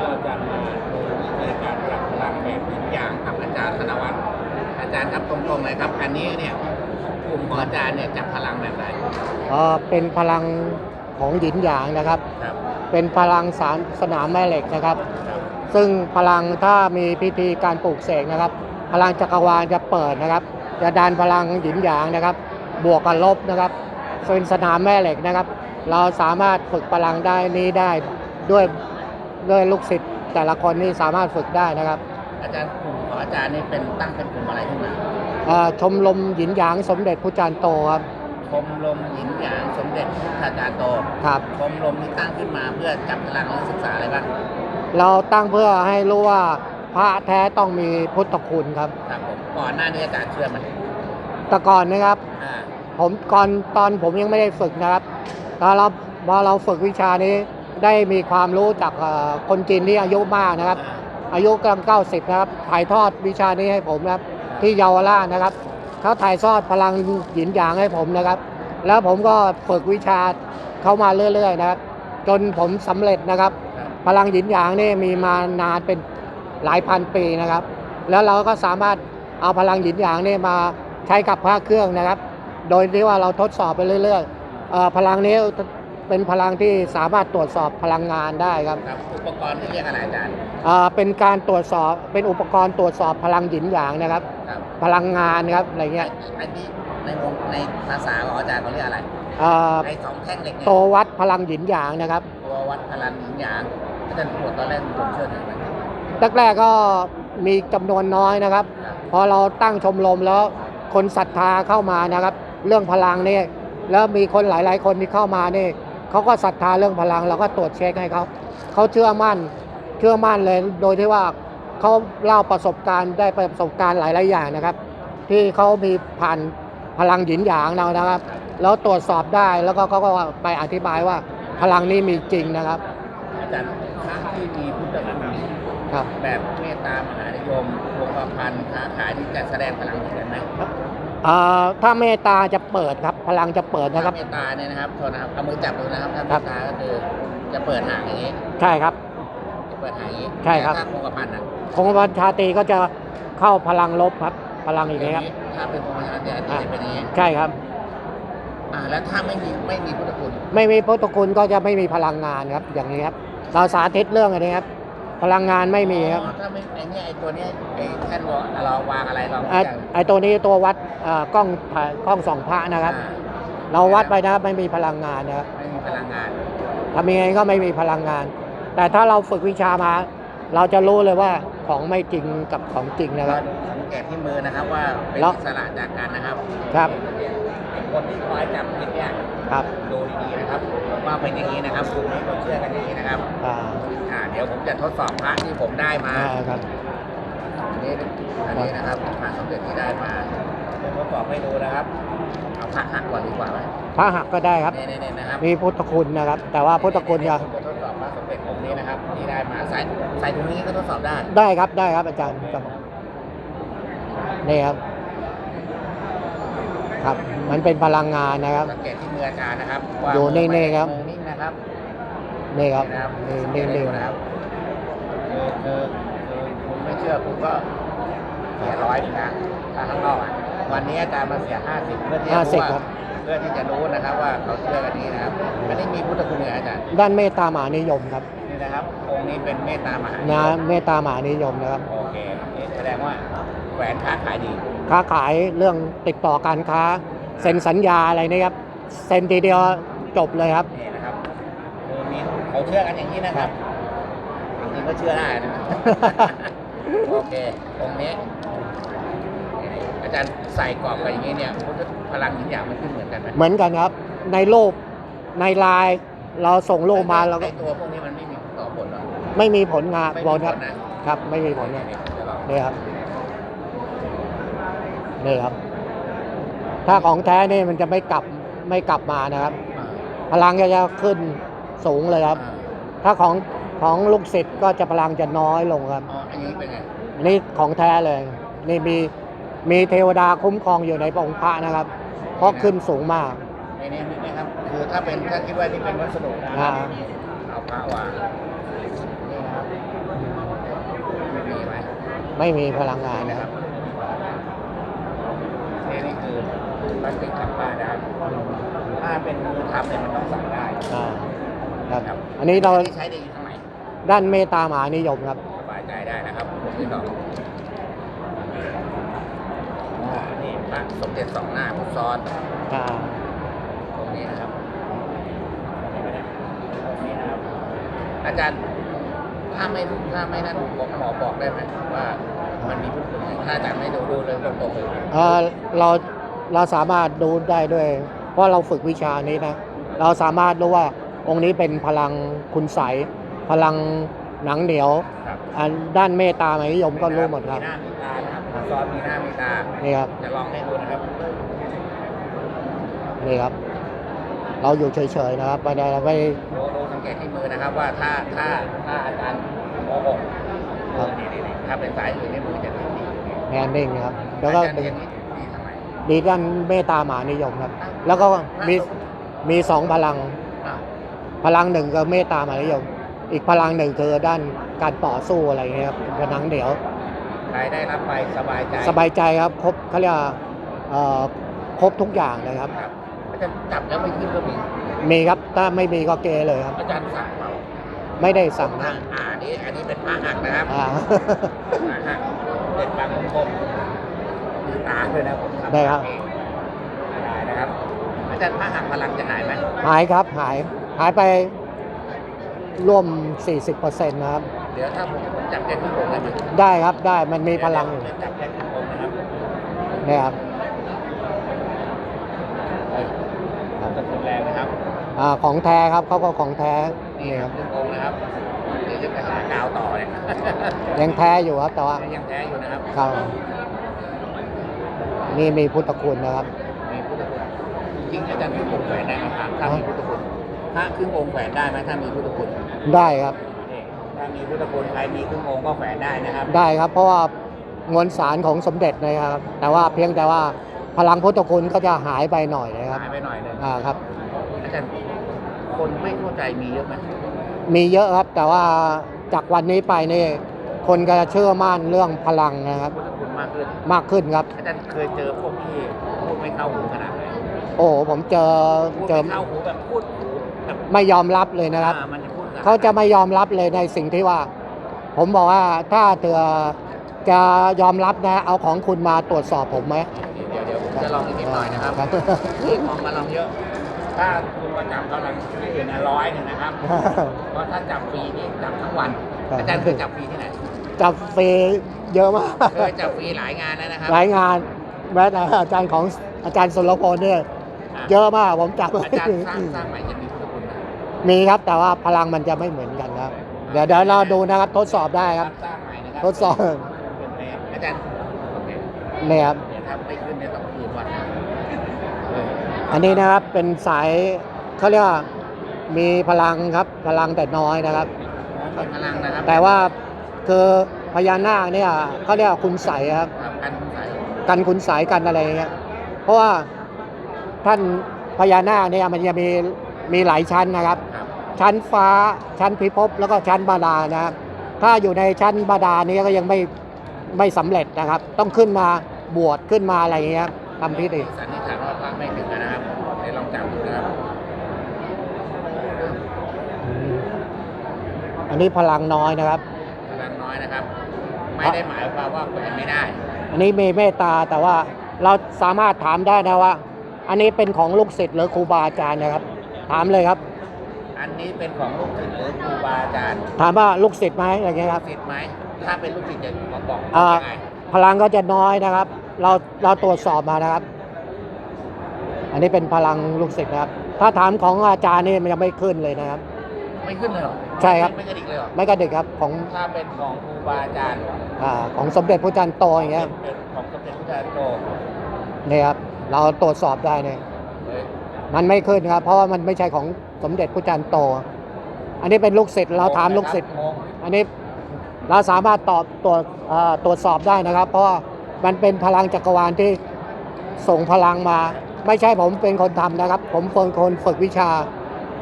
เราจะมาดูวิธีการจับพลังแบบทุกอย่างกับอาจารย์ธนวัฒน์อาจารย์ครับตรงๆเลยครับ อันนี้เนี่ยกลุ่มของอาจารย์เนี่ยจับพลังแบบไหนเอ่อเป็นพลังของหยินหยางนะครับ ครับเป็นพลังสารสนามแม่เหล็กนะครับ ครับซึ่งพลังถ้ามีพิธีการปลูกเสกนะครับ พลังจักรวาลจะเปิดนะครับ จะดันพลังหยินหยางนะครับ บวกกับลบนะครับเป็นสนามแม่เหล็กนะครับ เราสามารถฝึกพลังได้นี้ได้ด้วย ด้วยลูกศิษย์แต่ละคนนี่สามารถฝึกได้นะครับอาจารย์กลุ่มของอาจารย์นี่เป็นตั้งเป็นกลุ่มอะไรขึ้นมาเอ่อชมรมหยินหยางสมเด็จพระจารย์โตครับชมรมหญินหยางสมเด็จพุทธาจารย์โตครับชมรมที่ตั้งขึ้นมาเพื่อจับพลังและศึกษาอะไรบ้างเราตั้งเพื่อให้รู้ว่าพระแท้ต้องมีพุทธคุณครับ ครับผมก่อนหน้านี้อาจารย์เชื่อไหมแต่ก่อนนะครับ อ่า ผมก่อนตอนผมยังไม่ได้ฝึกนะครับตอนเราพอเราฝึกวิชานี้ ได้มีความรู้จากเอ่อคนจีนที่อายุมากนะครับ อายุกลาง90นะครับ ถ่ายทอดวิชานี้ให้ผมนะครับ ที่เยาวราชนะครับ เขาถ่ายทอดพลังหยินหยางให้ผมนะครับ แล้วผมก็ฝึกวิชาเข้ามาเรื่อยๆนะครับ จนผมสำเร็จนะครับครับ พลังหยินหยางนี่มีมานานเป็นหลายพันปีนะครับ แล้วเราก็สามารถเอาพลังหยินหยางนี่มาใช้กับพระเครื่องนะครับ โดยที่ว่าเราทดสอบไปเรื่อยๆเอ่อพลังนี้ เป็นพลังที่สามารถตรวจสอบพลังงานได้ครับครับ อุปกรณ์ที่เรียกอะไรอาจารย์เอ่อเป็นการตรวจสอบเป็นอุปกรณ์ตรวจสอบพลังหยินหยางนะครับ ครับพลังงานครับอะไรเงี้ยอันนี้ในวงในภาษาของอาจารย์เขาเรียกอะไรเอ่อไอ้สองแท่งเหล็กเนี่ยตัววัดพลังหยินหยางนะครับ ตัววัดพลังหญินหยางอาจารย์ปวดตอนแรกผมเชื่อถือไหมแรกๆก็มีจำนวนน้อยนะครับครับ พอเราตั้งชมรมแล้วคนศรัทธาเข้ามานะครับ เรื่องพลังนี่แล้วมีคนหลาย ๆ คนที่เข้ามานี่ เขาก็ศรัทธาเรื่องพลังเราก็ตรวจเช็คให้เขาเขาเชื่อมั่นเชื่อมั่นเลยโดยที่ว่าเขาเล่าประสบการณ์ได้ประสบการณ์หลายๆอย่างนะครับ ที่เขามีผ่านพลังหยินหยางเรานะครับ แล้วตรวจสอบได้แล้วก็เขาก็ไปอธิบายว่าพลังนี้มีจริงนะครับอาจารย์พระที่มีพุทธคุณครับ แบบเมตตามหานิยมวงประพันธ์ค้าขายที่จะแสดงพลังเหมือนกันไหม อ่าถ้าเมตตาจะเปิดครับ พลังจะเปิดนะครับถ้าเมตตาเนี่ยนะครับโทษนะครับเอามือจับดูนะครับถ้าเมครับตตาก็คือจะเปิดหางอย่างนี้ใช่ครับ จะเปิดหางอย่างนี้ใช่ครับ แต่ถ้าคงกระพันอะคงวันชาตรีก็จะเข้าพลังลบครับ พลังอย่างนี้ครับ ถ้าเป็นคงกระพันเนี่ยจะเป็นอย่างนี้ใช่ครับ อ่าแล้วถ้าไม่มีไม่มีพุทธคุณไม่มีพุทธคุณก็จะไม่มีพลังงานครับ อย่างนี้ครับเราสาธิตเรื่องอันนี้ครับ พลังงานไม่มีครับอ๋อถ้าไม่ไอเนี่ยไอตัวเนี้ยไอแท่นวอลเราวางอะไรเราไอ้ไอ้ตัวนี้ตัววัดเอ่อกล้องถ่ายกล้องส่องพระนะครับอ่าเราวัดไปนะครับไม่มีพลังงานนะครับไม่มีพลังงานทำยังไงก็ไม่มีพลังงาน แต่ถ้าเราฝึกวิชามา เราจะรู้เลยว่าของไม่จริงกับของจริงนะครับสังเกตที่มือนะครับว่าเป็นแล้วอิสระจากกันนะครับ ครับไอ้คนที่คอยจับผิดเนี่ยครับดูดีๆนะครับว่าเป็นอย่างนี้นะครับกลุ่มนี้ก็เชื่อกันอย่างนี้นะครับ จะทดสอบพระที่ผมได้มา อ่าครับ อันนี้อันนี้นะครับพระสมเด็จที่ได้มาเดี๋ยวทดสอบให้ดูนะครับ เอาพระหักก่อนดีกว่าไหมพระหักก็ได้ครับ นี่นี่นะครับมีพุทธคุณนะครับ แต่ว่าพุทธคุณจะผมจะทดสอบพระสมเด็จองค์นี้นะครับที่ได้มาใส่ใส่ตรงนี้ก็ทดสอบได้ได้ครับได้ครับอาจารย์ครับนี่ครับ ครับ มันเป็นพลังงานนะครับ สังเกตที่มืออาจารย์นะครับว่าอยู่นิ่งๆครับ มือนิ่งนะครับนี่ครับนะครับนี่สังเกนิ่ตงให้ดูนะครับ คือคือคือคุณไม่เชื่อคุณก็เสียร้อยหนึงนะถ้าข้างนอกอะวันนี้อาจารย์มาเสียห้าสิบเพื่อที่จะห้าสิรู้บว่าครับเพื่อที่จะรู้นะครับ ว่าเขาเชื่อกันนี้นะครับอันนี้มีพุทธคุณเหนืออาจารย์ด้านเมตตามหานิยมครับนี่นะครับองค์นี้เป็นเมตตามหานิยนะมเมตตามหานิยมนะครับโอเคนี่แสดงว่าแหวนค้าขายดีค้าขายเรื่องติดต่อการค้าเซ็นสัญญาอะไรนะครับเซ็นทีเดียวจบเลยครับ นี่นะครับคือมีเขาเชื่อกันอย่างนี้นะครับจริงๆ ก็เชื่อได้นะ โอเคองค์นี้นี่อาจารย์ใส่กรอบไปอย่างนี้เนี่ยพุทธพลังหินอย่างมันขึ้นเหมือนกันไหมเหมือนกันครับ ในรูปในไลน์เราส่งรูปมาเราก็ไอ้ตัวพวกนี้มันไม่มีต่อผลหรอไม่มีผลงานไม่บมีอลผครับลนะครับ ไม่มีผลนี่นะนี่เดี๋ยวเรานี่ครับนี่ครับ ถ้าของแท้นี่มันจะไม่กลับไม่กลับมานะครับอ่าพลังก็จะขึ้นสูงเลยครับ อ่าถ้าของ ของลูกศิษย์ก็จะพลังจะน้อยลงครับ อ๋ออันนี้เป็นไงนี่ของแท้เลย นี่มีมีเทวดาคุ้มครองอยู่ในองค์พระนะครับ เพราะขึ้นสูงมากในนี้นี่นะครับ คือถ้าเป็นถ้าคิดว่านี่เป็นวัสดุนะคอ่ารับเอาพระวางนี่นะครับไม่มีพลังงานนะนะคครัรับบนี่นี่คือพลาสติกกลับบ้านนะครับถ้าเป็นมือทำเนี่ยมันต้องสั่งได้ อ่าครับครับอันนี้เราใช้ได้อยู่ทางไหน ด้านเมตตามหานิยมครับ สบายใจได้นะครับที่สองอ่านี่พระสมเด็จสองหน้าพุทธซ้อนอ่าตรงนี้นะครับเห็นไหมเนี่ยตรงนี้นะครับ อาจารย์ถ้าไม่ถ้าไม่นั่นผมหมอบอกได้ไหมว่า มันมีพุทธคุณถ้าอาจารย์ไม่ดูดูเลยตรงๆเลยเอ่อเราเราสามารถดูได้ด้วย เพราะเราฝึกวิชานี้นะ เราสามารถรู้ว่าองค์นี้เป็นพลังคุณใสย พลังหนังเหนียวครับอันด้านเมตตามหานิยมก็รู้หมดครับ มีหน้ามีตานะครับพุทธซ้อนมีหน้ามีตานี่ครับ จะลองให้ดูนะครับ นี่ครับ เราอยู่เฉยๆนะครับไม่ได้ไม่ดูดูสังเกตที่มือนะครับว่าถ้าถ้าถ้าอาจารย์โมหกครับ นี่นี่นี่ถ้าเป็นสายอื่นนี่มือจะดีดีแฮนดิ้งนะครับแล้วก็อาจารย์ดึงเรียนนี้ดีทำไมดีด้านเมตตามหานิยมครับ แล้วก็มีมีสองพลัง อะพลังหนึ่งคือเมตตามหานิยม อีกพลังหนึ่งคือด้านการต่อสู้อะไรอย่างเงี้ยครับเป็นหนังเหนียวใครได้รับไปสบายใจสบายใจครับครบเขาเรียกว่าเอ่อครบทุกอย่างเลยครับครับอาจารย์จับแล้วไม่ขึ้นก็มีมีครับถ้าไม่มีก็เกเลยครับ อาจารย์สั่งเปล่าไม่ได้สั่งอ่านะอ่านี่อันนี้เป็นผ้าหักนะครับอ่า ผ้าหักเด็ดบางคมมีตาด้วยนะผมทำได้ครับเองได้นะครับอาจารย์ผ้าหักพลังจะหายไหมหายครับหายหายไป ร่วม 40%นะครับ เดี๋ยวถ้าผมผมจับแค่ครึ่งองค์ได้ไหมได้ครับได้มันมีพลังอยู่เดี๋ยวจับแค่ครึ่งองค์นะครับเนี่ยครับเอ้ยผมจะทนแรงนะครับอ่าของแท้ครับเขาก็ของแท้นี่นี่คครัรับบครึ่งองค์นะครับเดี๋ยวจะไปหากาวต่อเนี่ยยังแท้อยู่ครับแต่ว่ายังแท้อยู่นะครับครับนี่มีพุทธคุณนะครับมีพุทธคุณจริงๆอาจารย์ครึ่งองค์แขวนได้ไหมครับถ้ามีพุทธคุณ พระครึ่งองค์แขวนได้ไหมถ้ามีพุทธคุณได้ครับ นี่ถ้ามีพุทธคุณใครมีครึ่งองค์ก็แขวนได้นะครับ ได้ครับ เพราะว่ามวลสารของสมเด็จนะครับ แต่ว่าเพียงแต่ว่าพลังพุทธคุณก็จะหายไปหน่อยนะครับหายไปหน่อยหนึงอ่าครับ อาจารย์คนไม่เข้าใจมีเยอะไหมมีเยอะครับแต่ว่าจากวันนี้ไปนี่คนก็จะเชื่อมั่นเรื่องพลังนะครับ พุทธคุณมากขึ้น มากขึ้นครับ อาจารย์เคยเจอพวกที่พูดไม่เข้าหูขนาดไหนโอ้โหผมเจอพูดเจอ ไม่เข้าหูแบบพูดแบบ ไม่ยอมรับเลยนะครับ อ่ามันจะพูดนเขาจะไม่ยอมรับเลยในสิ่งที่ว่า ผมบอกว่าถ้าเธอจะยอมรับนะ เอาของคุณมาตรวจสอบผมไหม เดี๋ยวเดี๋ยวผมจะลองอีกนิดหน่อยนะครับครับนี่ของมาลองเยอะ ถ้าคุณมาจับกำลังที่อยู่ในร้อยหนึ่งนะครับเพราะถ้าจับฟรีนี่จับทั้งวันครับอาจารย์เคยจับฟรีที่ไหน จับฟรีเยอะมาก เคยจับฟรีหลายงานแล้วนะครับหลายงานแม้แต่อาจารย์ของอาจารย์สุรพลเนี่ยอะเยอะมากผมจับอาจารย์สร้างสร้างใหม่จะมีพุทธคุณไห มมีครับแต่ว่าพลังมันจะไม่เหมือนกันครับ เดี๋ยวเดี๋ยวเราดูนะครับทดสอบได้ครับ สร้างใหม่นะครับทดสอบเป็นไงอาจารย์โอเคเนี่ยครับเดี๋ยวถ้าไม่ขึ้นเนี่ยต้องคืนวันนะเอออันนี้นะครับเป็นสายเขาเรียกว่ามีพลังครับพลังแต่น้อยนะครับมีพลังนะครับแต่ว่าคือพญานาคเนี่ยเขาเรียกว่าคุณใสยครับ ครับกันคุณใส่กันคุณใสยกันอะไรอย่างเงี้ยเพราะว่าท่านพญานาคเนี่ยมันจะมี มีหลายชั้นนะครับ ครับ ชั้นฟ้าชั้นพิภพแล้วก็ชั้นบาดาลนะครับถ้าอยู่ในชั้นบาดาลนี้ก็ยังไม่ไม่สำเร็จนะครับ ต้องขึ้นมาบวชขึ้นมาอะไรอย่างเงี้ยครับทำพิธีสันนิษฐานว่าพระไม่ถึงนะครับเดี๋ยวลองจับดูนะครับอันนี้พลังน้อยนะครับ พลังน้อยนะครับ ไม่ได้หมายความว่าแขวนไม่ได้ อันนี้มีเมตตาแต่ว่าเราสามารถถามได้นะว่า อันนี้เป็นของลูกศิษย์หรือครูบาอาจารย์นะครับ ถามเลยครับ อันนี้เป็นของลูกศิษย์หรือครูบาอาจารย์ถามว่าลูกศิษย์ไหมอะไรเงี้ยครับศิษย์ไหมถ้าเป็นลูกศิษย์จะมาบอกอ่ายังไงพลังก็จะน้อยนะครับ เราเราตรวจสอบมานะครับ อันนี้เป็นพลังลูกศิษย์นะครับ ถ้าถามของอาจารย์นี่มันยังไม่ขึ้นเลยนะครับ ไม่ขึ้นเลยเหรอใช่ครับ ไม่กระดิกเลยเหรอไม่กระดิกครับของถ้าเป็นของครูบาอาจารย์อาของสมเด็จพระจันทร์โตอย่างเงี้ยเป็นของสมเด็จพระเจ้าโตเนี่ยครับเราตรวจสอบได้เนี่ยเลย มันไม่ขึ้นครับ เพราะว่ามันไม่ใช่ของสมเด็จพระจันทร์โต อันนี้เป็นลูกศิษย์เราถามลูกศิษย์งงอันนี้เราสามารถตอบตรวจเอ่อตรวจสอบได้นะครับ เพราะว่ามันเป็นพลังจักรวาลที่ส่งพลังมา ไม่ใช่ผมเป็นคนทำนะครับ ผมเป็นคนฝึกวิชา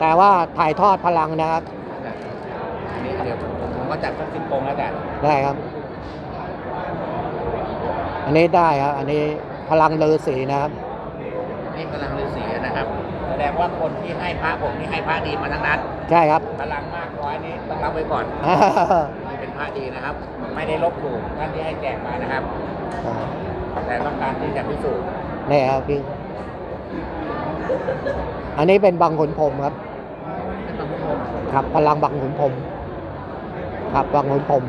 แต่ว่าถ่ายทอดพลังนะครับอันนี้เดี๋ยวผมผมก็จับสักสิบองค์แล้วกันได้ครับ อันนี้ได้ครับ อันนี้พลังฤาษีนะครับ นี่พลังฤาษีนะครับ แสดง ว่าคนที่ให้พระผมนี่ให้พระดีมาทั้งนั้นใช่ครับพลังมากน้อยนี้ต้องรับไว้ก่อนนี่เป็นพระดีนะครับ ไม่ได้ลบหลู่ท่านที่ให้แจกมานะครับ แต่ต้องการที่จะพิสูจน์นี่ครับพี่อันนี้เป็นบังขุนพรหมครับเป็นพระพุทธองค์ครับพลังบังขุนพรหมครับบังขุนพรหม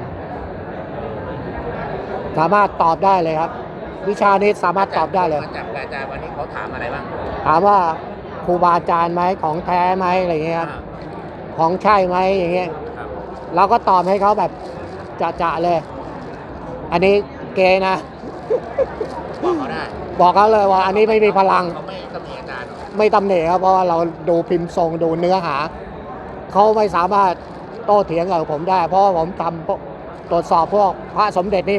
สามารถตอบได้เลยครับ วิชานี้สามารถตอบได้เลย มาจับกับอาจารย์วันนี้เขาถามอะไรบ้าง ถามว่าค รูบาอาจารย์ไหมของแท้ไหมอะไรเงี้ยครับของใช่ไหมอย่างเงี้ยครับเราก็ตอบให้เขาแบบจะๆเลย อันนี้เกนะ บอกเขาได้บอกเขาเลยว่าอันนี้ไม่มีพลัง เขาไม่ตำหนิอาจารย์หรอกไม่ตำหนิครับเพราะว่าเราดูพิมพ์ทรงดูเนื้อหา เขาไม่สามารถโต้เถียงกับผมได้ เพราะว่าผมทำพวกตรวจสอบพวกพระสมเด็จนี่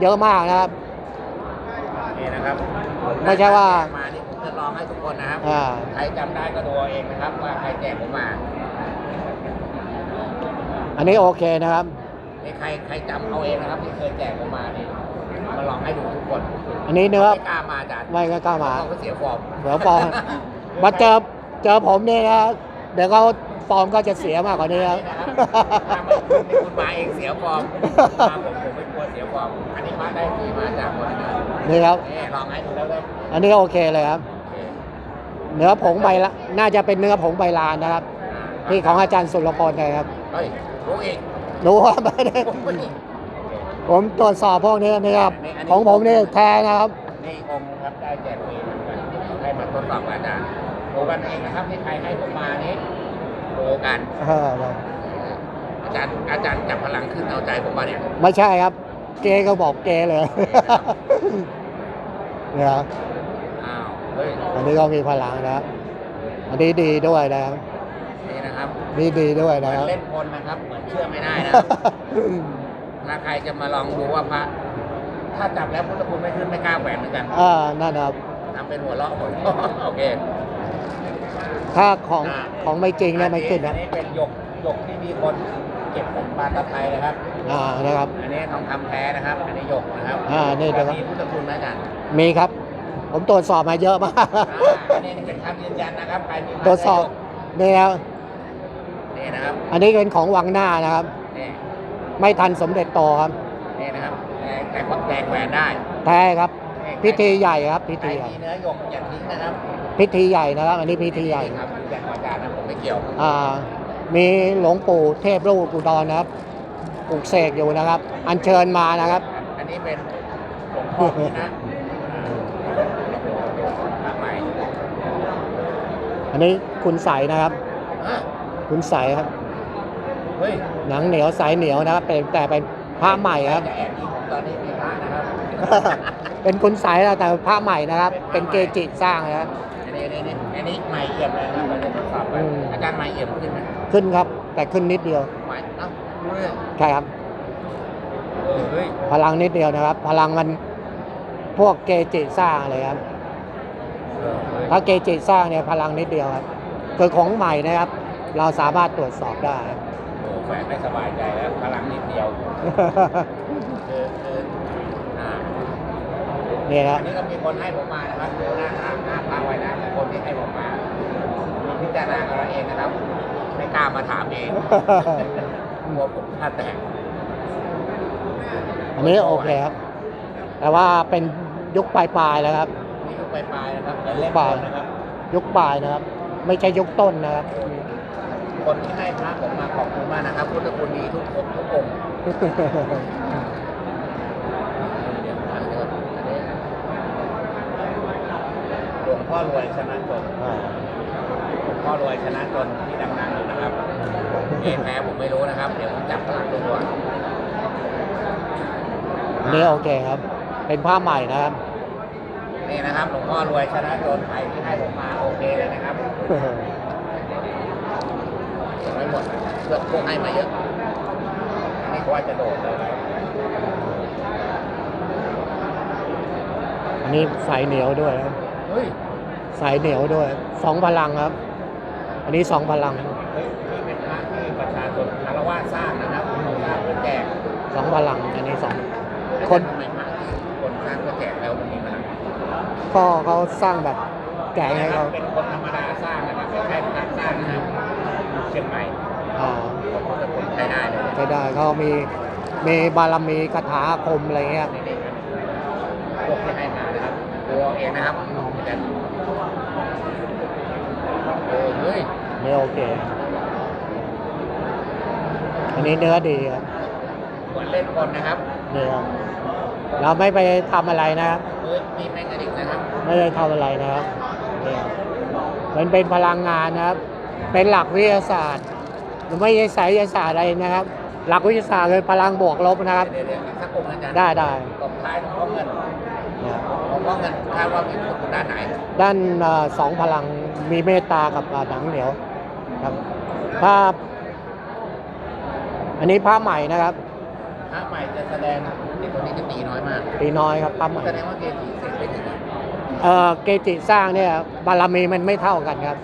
เยอะมากนะครับนี่นะครับไม่ใช่ว่า มานี่ผมจะลอง ให้ทุกคนนะครับ อ่า ใครจำได้ก็ดูเอาเองนะครับ ว่าใครแจกผมมาอันนี้โอเคนะครับ นี่ใครใครจำเอาเองนะครับที่เคยแจกผมมานี่มาลองให้ดูทุกคนอันนี้เนื้อไม่กล้ามาอาจารย์ไม่ก็กล้ามาเขาก็เสียฟอร์มเดี๋ยวฟอร์มมาเจอเจอผมเนี่ยนะเดี๋ยวเขาฟอร์มก็จะเสียมากกว่านี้ครับนี่นะครับถ้าไม่คุณนี่คุณมาเองเสียฟอร์มมาผมผมไม่กลัวเสียฟอร์มอันนี้มาได้ฟรีมาจากคนนะนี่ครับ นี่ลองให้ดูแล้วเลยอันนี้โอเคเลยครับโอ เคเนื้อผงใบละน่าจะเป็นเนื้อผงใบลานนะครับอ่าที่ของอาจารย์สุรพลนะครับเฮ้ยรู้อีกรู้ว่าไม่ได้โอ้ยผมตรวจสอบพวกนี้นะครับ ของผมนี่แท้นะครับนี่องค์นะครับได้แจกฟรีเหมือนกันให้มาทดสอบกับอาจารย์ดูกันเองนะครับที่ใครให้ผมมานี้ดูกันเอออาจารย์อาจารย์จับพลังขึ้นเอาใจผมมาเนี่ยไม่ใช่ครับ เกก็บอกเกเลยเนี่ยครับ อ้าวเฮ้ยอันนี้ก็มีพลังนะครับอันนี้ดีด้วยนะครับนี่นะครับนี่ดีด้วยเหมืนะอนครับ เล่นคนนะครับ เหมือนเชื่อไม่ได้นะครับถ้าใครจะมาลองดูว่าพระ ถ้าจับแล้วพุทธคุณไม่ขึ้นไม่กล้าแหวนเหมือนกันอ่านั่นนะครับ ทำเป็นหัวเราะหัวเราะโอเคถ้าของอ่าของไม่จริงเนี่ยไม่ขึ้นอันะนนี้เป็นหยกหยกที่มีคนเก็บของบานตะไทยนะครับ อ่านะครับ อันนี้ทองคำแท้นะครับ อันนี้หยกนะครับอ่านี่นะครับ มีพุทธคุณไหมอาจารย์มีครับ ผมตรวจสอบมาเยอะมากอ่าอันนี้เป็นคำยืนยันนะครับใครมีตรวจสอบนี่ครับนี่นะครับอันนี้เป็นของวังหน้านะครับ นี่ไม่ทันสมเด็จโตครับนี่นะครับแต่แต่แตกแหวนได้แท้ครับนี่พิธีใหญ่ครับ พิใครธีใหญ่มีเนื้อหยกอย่าทิ้งนะครับพิธีใหญ่นะครับ อันนี้พิธีใหญ่ครับแต่อาจารย์นะผมไม่เกี่ยวอ่ามีหลวงปู่เทพรูปอุดรนะครับปลูกเสกอยู่นะครับ อัญเชิญมานะครับ อันนี้เป็นหลวงพ่อนี่นะอ่าพระใหม่ อันนี้คุณใสนะครับฮะคุณใสครับเฮ้ยหนังเหนียวสายเหนียวนะครับเป็นแต่เป็นพระใหม่ครับ จะแอบยิงผมตอนนี้มีพระนะครับ เป็นคุณใสนะแต่พระใหม่นะครับ เป็นเกจิสร้างนะครับ อันนี้อันนี้อันนี้ใหม่เอี่ยมเลยนะครับเราจะทดสอบไปอืม อาจารย์ใหม่เอี่ยมขึ้นไหมขึ้นครับ แต่ขึ้นนิดเดียวใหม่เอ้ารู้เลยใช่ครับ เออเฮ้ยพลังนิดเดียวนะครับ พลังมันพวกเกจิสร้างเลยครับ เออเฮ้ยถ้าเกจิสร้างเนี่ยพลังนิดเดียวครับคือของใหม่นะครับ เราสามารถตรวจสอบได้โอ้แฟนไม่สบายใจแล้วพลังนิดเดียวคือคืออ่านี่นะคอัรับนนี้ก็มีคนให้ผมมานะครับดูหน้าหน้าหน้าพาไว้นะคนที่ให้ผมมามีพิจารณากันเราเองนะครับ ไม่กล้ามาถามเองกลัวผมพลาดแตกอันนี้โอเคครับ แต่ว่าเป็นยุคปลายๆแล้วครับนี่ก็ไปลายๆนะครับเล่นปลายๆนะครับยุคปลายนะครับ ไม่ใช่ยุคต้นนะครับ คนที่ให้พระผมมาขอบคุณมากนะครับพุทธคุณดีทุกองค์ทุกองค์เดี๋ยวนะเดี๋ยวอันนี้หลวงพ่อรวยชนะจนหลวงพ่อรวยชนะจนที่ดังๆอยู่นะครับเอแพ้ผมไม่รู้นะครับ เดี๋ยวผมจับพลังดูก่อนอันนี้โอเคครับ เป็นผ้าใหม่นะครับ นี่นะครับหลวงพ่อรวยชนะจนใครที่ให้ผมมาโอเคเลยนะครับยังไม่หมดเพื่อนพวกให้มาเยอะอันนี่ก็ว่าจะโดดเลยนะอันนี้สายเหนียวด้วยครับเฮ้ยสายเหนียวด้วยสองพลังครับ อันนี้สองพลังเฮ้ยนี่เป็นพระที่ประชาชนคารวะสร้างนะครับเขาสร้างเพื่อแจกสองพลังอันนี้สองคคนนทำไมพระที่คนสร้างเพื่อแจ มันมีพลัง ก็เขาสร้างแบบแก่ให้เขาเป็นคนธรรมดาสร้างนะครับไม่ใช่พนักสร้างนะครับเชียงใหม่อ่าผมจะคนใช้ได้เลยใช้ได้เขามีมีบารมีคาถาอาคมอะไรเงี้ยนี่นี่ครับพวกที่ให้มานะครับตัวเองนะครับแต่โอ้เฮ้ยไม่โอเค อันนี้เนื้อดีครับเหมือนเล่นคนนะครับนี่ครับ เราไม่ไปทำอะไรนะครับเฮ้ยมีแมกกานิกนะครับ ไม่ได้ทำอะไรนะครับนี่ครับมันเป็นพลังงานนะครับ เป็นหลักวิทยาศาสตร์มันไม่ใช่ไสยศาสตร์อะไรนะครับ หลักวิทยาศาสตร์คือพลังบวกลบนะครับ เดี๋ยวเดี๋ยวสักองค์อาจารย์ได้ได้ตบท้ายของพ่อเงินเนี่ยของพ่อเงินคาดว่ามีพุทธคุณด้านไหน ด้านเอ่อสองพลังมีเมตตากับอ่าหนังเหนียวครับภาพอันนี้ภาพใหม่นะครับพระใหม่จะแสดง เด็กคนนี้จะตีน้อยมากตีน้อยครับภาพใหม่แสดงว่าเกจิเสร็จไม่ถึงครับเอ่อเกจิสร้างเนี่ยบารมีมันไม่เท่ากันครับ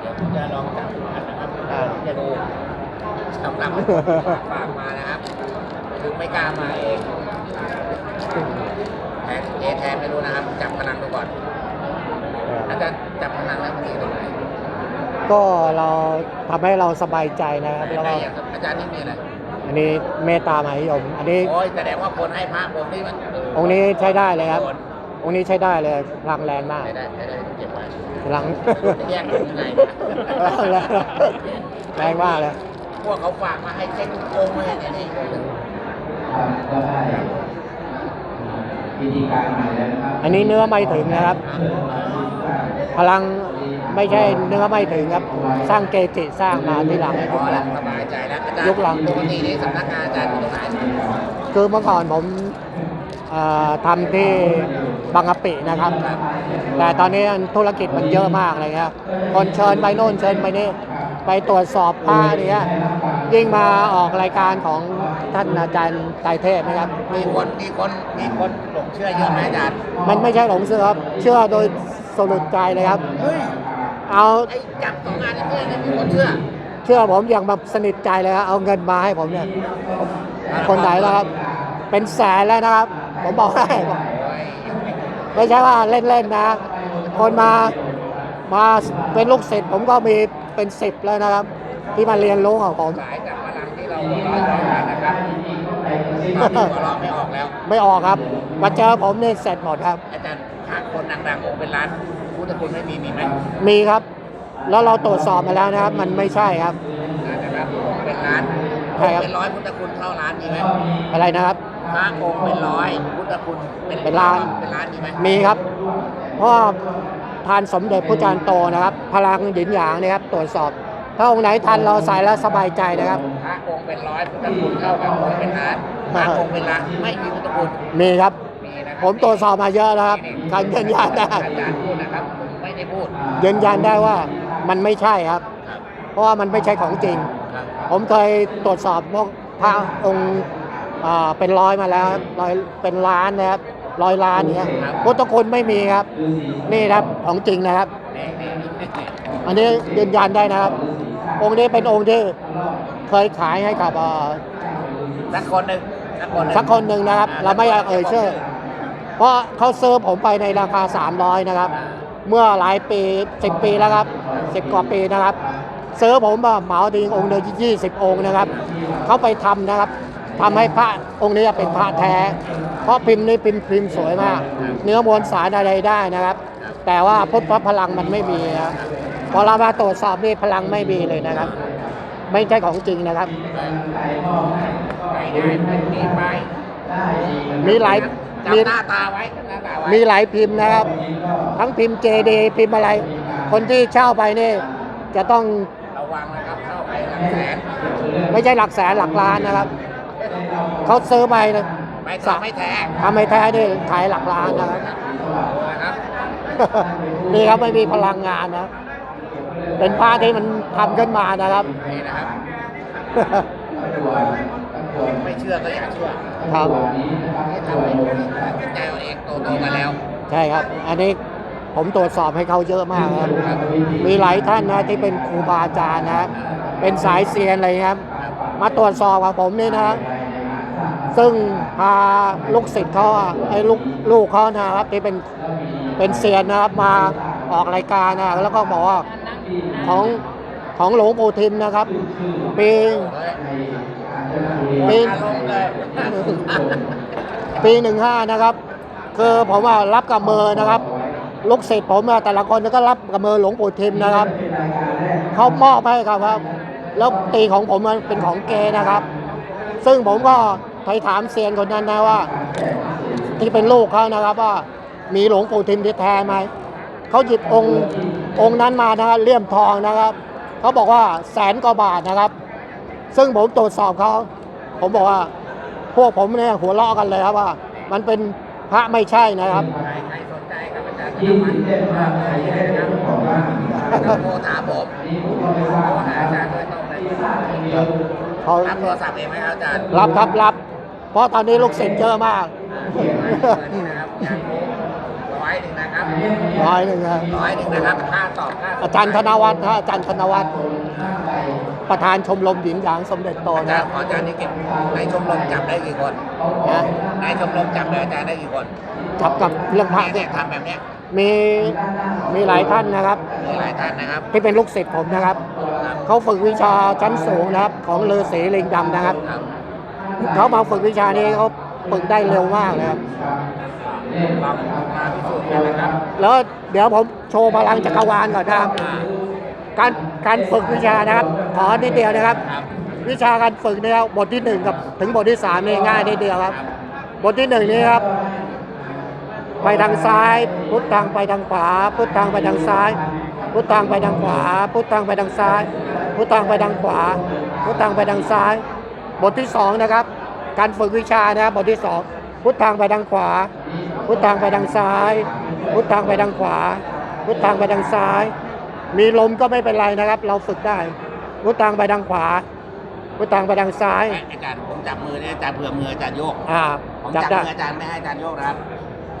เดี๋ยวผมจะลองจับอันนะครับอ่าจะดูสำหรับฝากมานะครับถึงไม่กล้ามาเองแทนเอแทนไม่รู้นะครับ จับพลังดูก่อนอาจารย์จับพลังแล้วมันดีตรงไหนก็เราทำให้เราสบายใจนะครับเป็นแล้วไงก็อย่างอาจารย์นี่มีอะไร อันนี้เมตตามหานิยม อันนี้โอ้ยแสดงว่าคนให้พระผมนี่มันองค์นี้ใช้ได้เลยครับ องค์นี้ใช้ได้เลยพลังแรงมาก ใช้ได้ใช้ได้เก็บไว้พลังจะแยกกันยังไงแรงแรงมากเลย พวกเขาฝากมาให้เช็คทุกองค์เลยเนี่ยนี่องค์หนึ่งก็ได้วิธีการใหม่แล้วนะครับ อันนี้เนื้อไม่ถึงนะครับ พลัง ไม่ใช่เนื้อไม่ถึงครับ สร้างเกจิสร้างมาทีหลังให้พผอมแล้วสบายใจแล้วอาจารย์ยกหลังปกตินี่สำนักงานอาจารย์อยู่ตรงไหนคือเมื่อก่อนผมเอ่อทำที่บางกะปินะครับ แต่ตอนนี้ธุรกิจมันเยอะมากอะไรเงี้ยคนเชิญไปโน่นเชิญไปนี่ไปตรวจสอบผ้าเนี่ยยิ่งมาออกรายการของท่านอาจารย์ไตรเทพนะครับ มีคนมีคนมีคนหลงเชื่อเยอะไหมอาจารย์มันไม่ใช่หลงเชื่อครับเชื่อโดยสรุปใจเลยครับ เฮ้ย เอาไอ้จับสองงานนี้เนี่ยมีคนเชื่อเชื่อผมอย่างแบบสนิทใจเลยครับเอาเงินมาให้ผมเนี่ยคนไหนแล้วครับ เป็นแสนแล้วนะครับ ผมบอกให้โอ้ยไม่ใช่ว่าเล่นๆนะ คนมามาเป็นลูกศิษย์ผมก็มีเป็นสิบแล้วนะครับ ที่มาเรียนรู้ของผมสายจากพลังที่เราหัวเราะร้องกันนะครับตอนนี้หัวเราะไม่ออกแล้ว ไม่ออกครับ มาเจอผมนี่เสร็จหมดครับ อาจารย์หากคนดังๆองค์เป็นล้าน พุทธคุณไม่มีมีไหมมีครับ แล้วเราตรวจสอบมาแล้วนะครับ มันไม่ใช่ครับนะครับองค์เป็นล้านใช่ครับเป็นร้อยพุทธคุณเท่าล้านมีไหมอะไรนะครับพระองค์เป็นร้อยพุทธคุณเป็นล้านเป็นล้านมีไหมมีครับ เพราะว่าทานสมเด็จพระจารย์โตนะครับ พลังหยินหยางนะครับ ตรวจสอบถ้าองค์ไหนทันเราใส่แล้วสบายใจนะครับพระองค์เป็นร้อยพุทธคุณเท่ากับองค์เป็นล้านพระองค์เป็นล้านไม่มีพุทธคุณมีครับมีนะคบ ผมตรวจสอบมาเยอะนะครับการยืนยันได้ อาจารย์พูดนะครับผมไม่ได้พูดยืนยันได้ว่ามันไม่ใช่ครับครับ เพราะว่ามันไม่ใช่ของจริง ครับผมเคยตรวจสอบพวกพระองค์อ่าเป็นร้อยมาแล้วครับร้อยเป็นล้านนะครับร้อยล้านเนี้ยพุทธคุณไม่มีครับ นี่ครับของจริงนะครับ นี่นี่นี่อันนี้ยืนยันได้นะครับ องค์นี้เป็นองค์ที่เคยขายให้กับเอ่อสักคนหนึ่งสักคนหนึ่งสักคนหนึ่งนะครับ เราไม่อยากเอ่ยชื่อ เพราะเขาซื้อผมไปในราคา 300 นะครับ เมื่อหลายปี 10 ปีแล้วครับ 10 กว่าปีนะครับ ซื้อผมมาเหมาดีองค์เดียว20 องค์นะครับ เขาไปทำนะครับทำให้พระองค์นี้เป็นพระแท้ เพราะพิมพ์นี้พิมพ์พิมพ์สวยมาก เนื้อมวลสารอะไรได้นะครับ แต่ว่าพุทธพลังมันไม่มีนะครับพอเรามาตรวจสอบนี่พลังไม่มีเลยนะครับ ไม่ใช่ของจริงนะครับ มีหลาย จำมีหน้าตาไว้จำหน้าตาไว้มีหลายพิมพ์นะครับ ทั้งพิมพ์เจดีพิมพ์อะไร คนที่เช่าไปนี่จะต้องระวังนะครับเข้าไปหลักแสนไม่ใช่หลักแสนหลักล้านนะครับเขาซื้อไปนะไม่ทำไม่แท้ทำไม่แท้นี่ขายหลักล้านนะครับ นะครับ นี่ครับไม่มีพลังงานนะ เป็นผ้าที่มันทำขึ้นมานะครับ นี่นะครับ ไม่เชื่อก็อย่าเชื่อครับ ให้ทำให้ดูตัดสินใจเอาเองโตๆกันแล้ว ใช่ครับ อันนี้ผมตรวจสอบให้เขาเยอะมากครับ มีหลายท่านนะที่เป็นครูบาอาจารย์นะครับเป็นสายเซียนอะไรครับ มาตรวจสอบกับผมนี่นะครับซึ่งพาลูกศิษย์เขาอะไอ้ลูกลูกเขานะครับที่เป็นเป็นเซียนนะครับมาออกรายการนะแล้วก็บอกว่าของของหลวงปู่ทิมนะครับ ปีเฮ้ย ปีปีหนึ่งห้านะครับ คือผมว่ารับกับมือนะครับ ลูกศิษย์ผมแต่ละคนก็รับกับมือหลวงปู่ทิมนะครับ เขามอบให้ครับครับ แล้วตีของผมมันเป็นของเกนะครับ ซึ่งผมก็ไปถามเซียนคนนั้นนะว่า ที่เป็นลูกเขานะครับว่ามีหลวงปู่ทิมที่แท้ไหมเขาหยิบองค์องค์นั้นมานะครับเลี่ยมทองนะครับ เขาบอกว่าแสนกว่าบาทนะครับ ซึ่งผมตรวจสอบเขาผมบอกว่า พวกผมเนี่ยหัวเราะกันเลยครับว่า มันเป็นพระไม่ใช่นะครับใครใครสนใจครับอาจารย์ธนวัฒน์มาเลยนะครับโทรถามผมโทรหาอาจารย์โดยตรงเลยเขารับโทรศัพท์เองไหมครับอาจารย์รับครับรับ เพราะตอนนี้ลูกศิษย์เยอะมากนะครับอยากรู้ร้อยหนึ่งนะครับร้อยหนึ่งนะร้อยหนึ่งนะครับค่าตอบค่าอาจารย์ธนวัฒน์นะอาจารย์ธนวัฒน์ ประธานชมรมหญิงหยางสมเด็จโตอาจานะรย์ขออาจารย์นี่เก็บในชมรมจับได้กี่คนนะในชมรมจับได้อาจารย์ได้กี่คนจับกับเรื่องพระเนี่เนี่ยยทำแบบเนี้ยมีมีหลายท่านนะครับ มีหลายท่านนะครับที่เป็นลูกศิษย์ผมนะครับ ครับเขาฝึกวิชาชั้นสูงนะครับ ของฤาษีลิงดำนะครับ ครับเขามาฝึกวิชานี้เขาฝึกได้เร็วมากเลยครับ ลองมาพิสูจน์กันนะครับแล้วเดี๋ยวผมโชว์พลังจักรวาลก่อนนะครับอ่า การการฝึกวิชานะครับ ขอนิดเดียวนะครับ ครับวิชาการฝึกเนี่ยบบทที่หนึ่งกับถึงบทที่สามนี่ง่ายนิดเดียวครับ บทที่หนึ่งนี่ครับ ไปทางซ้าย พุทธังไปทางขวา พุทธังไปทางซ้าย พุทธังไปทางขวา พุทธังไปทางซ้าย พุทธังไปทางขวา พุทธังไปทางซ้าย บทที่สองนะครับ การฝึกวิชานะครับบทที่สองพุทธังไปทางขวา พุทธังไปทางซ้าย พุทธังไปทางขวา พุทธังไปทางซ้าย มีลมก็ไม่เป็นไรนะครับ เราฝึกได้พุทธังไปทางขวาพุทธังไปทางซ้าย อาจารย์ผมจับมือเนี่ยอาจารย์เผื่อมืออาจารย์โยกอ่าผมจับจับได้มืออาจารย์ไม่ให้อาจารย์โยกนะครับ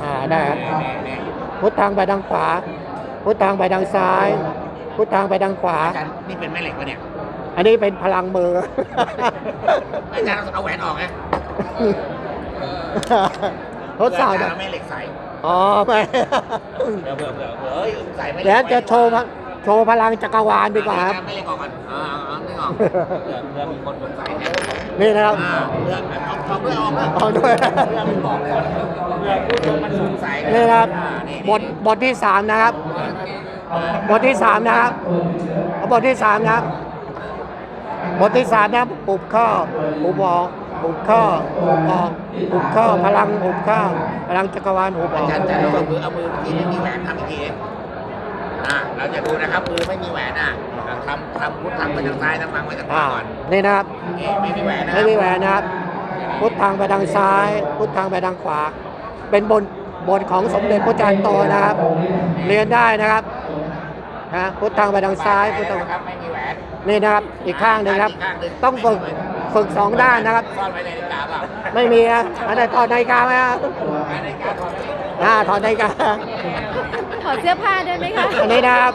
อ่าได้ครับนี่นี่พุทธังไปทางขวา พุทธังไปทางซ้าย พุทธังไปทางขวาอาจารย์นี่เป็นแม่เหล็กปะเนี่ยอันนี้เป็นพลังมืออาจารย์เอาแหวนออกไงทดสอบอาจารนะย์เอาแม่เหล็กใส่อ๋อไม่เผื่อเผื่อเผื่อเผื่อเฮ้ยใส่แม่เหล็กเดี๋ยวจะโชว์พะ โชว์พลังจักรวาลดีกว่าครับแม่เหล็กออกก่อนอ่าเอาไม่ออกเผื่อเผื่อมีคนสงสัยเนี่ยนี่นะครับอ่าเผื่อเอาเอาด้วยออกเอาด้วยเผื่อมันบอกคนเผื่อผู้ชมมันสงสัยนี่นะครับ อ่านี่บทบทที่สามนะครับ บทที่สามนะครับเอาบทที่สามนะครับ บทที่สามนะครับปุบข้อปุบออกปุบข้อปุบออกปุบข้อพลังปุบข้อพลังจักรวาลปุบออาอกจารย์อาจารย์ลองเอามือเอามือที่ไม่มีแหวนทำอีกทีเองอ่าเราจะดูนะครับมือไม่มีแหวนอะทำทำพุทธังไปทางซ้ายทำฟังไปทางขวาอ่าก่อนนี่นะครับนี่ไม่มีแหวนนะคไม่รับมีแหวนนะครับ พุทธังไปทางซ้าย พุทธังไปทางขวา เป็นบทบทของสมเด็จพระจารย์โตนะครับ เรียนได้นะครับนะพุทธังไปทางซ้ายพุทธังนะครับไม่มีแหวนนี่นะครับอีกข้างหนึ่งครับอีกข้างหนึ่งต้องฝึกฝึกสองด้านนะครับ ซ่อนไว้ในนาฬิกาเปล่าไม่มีอะอันไหนถอดนาฬิกาไหมอะในนาฬิกาถอดไว้อ่าถอดนาฬิกาถ อเสื้อผ้าได้ไหมคะอันนี้นะครับ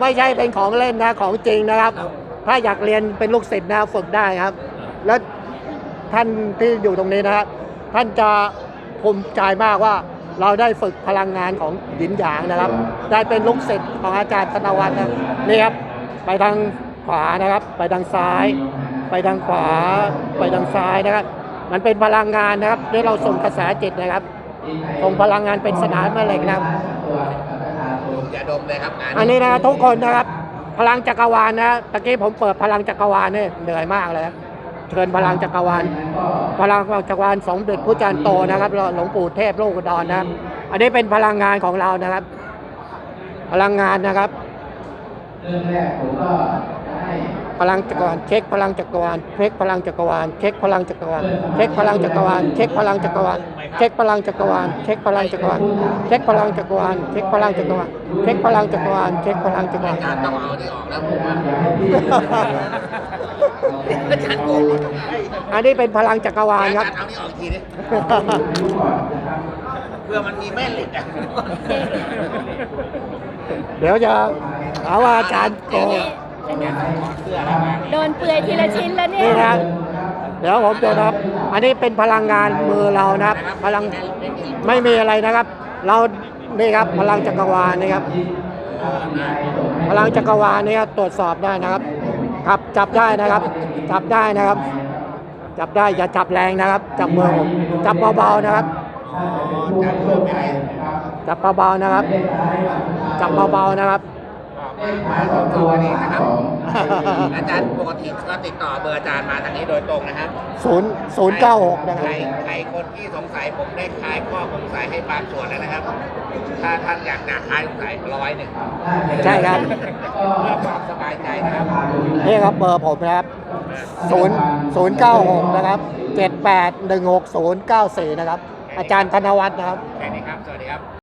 ไม่ใช่เป็นของเล่นนะของจริงนะครับ ถ้าอยากเรียนเป็นลูกศิษย์นะฝึกได้ครับ แล้วท่านที่อยู่ตรงนี้นะครับท่านจะภูมิใจมากว่าเราได้ฝึกพลังงานของหยินหยางนะครับ ได้เป็นลูกศิษย์ของอาจารย์ธนวัฒน์นะนี่ครับไปทางขวานะครับ ไปทางซ้าย ไปทางขวา ไปทางซ้ายนะครับ มันเป็นพลังงานนะครับที่เราส่งกระแสจิตนะครับส่งพลังงานเป็นสนามแม่เหล็กนะครับ อย่าดมเลยครับงานอันนี้นะทุกคนนะครับ พลังจักรวาลนะตะกี้ผมเปิดพลังจักรวาลเนี่ยเหนื่อยมากเลยเชิญพลังจักรวาลพลังจักรวาลสมเด็จพระจารย์โตนะครับหลวงปู่เทพโลกดอนนะครับ อันนี้เป็นพลังงานของเรานะครับ พลังงานนะครับเรื่องแรกผมก็ พลังจักรวาลเช็คพลังจักรวาลเช็คพลังจักรวาลเช็คพลังจักรวาลเช็คพลังจักรวาลเช็คพลังจักรวาลเช็คพลังจักรวาลเช็คพลังจักรวาลเช็คพลังจักรวาลเช็คพลังจักรวาลเช็คพลังจักรวาลเช็คพลังจักรวาลอาจารย์ต้องเอาที่ออกแล้วผมว่าอาจารย์โกงอันนี้เป็นพลังจักรวาลอาคจารัรบย์เอาที่ออกอีกทีดิเพื่อมันมีแม่เหล็กอะเดี๋ยวจะหาว่าอาจารย์โกง เสื้ออะไรมาโดนเปลือยทีละชิ้นแล้วเนี่ยนี่นะครับเดี๋ยวผมดูนะครับ อันนี้เป็นพลังงานมือเรานะครับ พลังไม่มีอะไรนะครับ เรานี่ครับพลังจักรวาลนี่ครับ พลังจักรวาลนี่ครับตรวจสอบได้นะครับครับจับได้นะครับ จับได้นะครับ จับได้อย่าจับแรงนะครับ จับมือผมจับเบาๆนะครับ จับเบาๆนะครับ จับเบาๆนะครับ มาตรงตัวนี้นะครับ อาจารย์ปกติก็ติดต่อเบอร์อาจารย์มาทางนี้โดยตรงนะครับศูนย์ศูนย์เก้าหกนะคใครัรบ ใครคนที่สงสัยผมได้คลายข้อสงสัยให้บางส่วนแล้วนะครับ ถ้าท่านอยากจะคลายสงสัยร้อยหนึ่งใช่ครับ เพื่อความสบายใจนะครับนี่ครับเบอร์ผมนะครับศูนย์ศูนย์เก้าหกนะครับเจ็ดแปดหนึ่งหกศูนย์เก้าสี่นะครับ อาจารย์ธนวัฒน์นะครับ แค่นี้ครับ สวัสดีครับ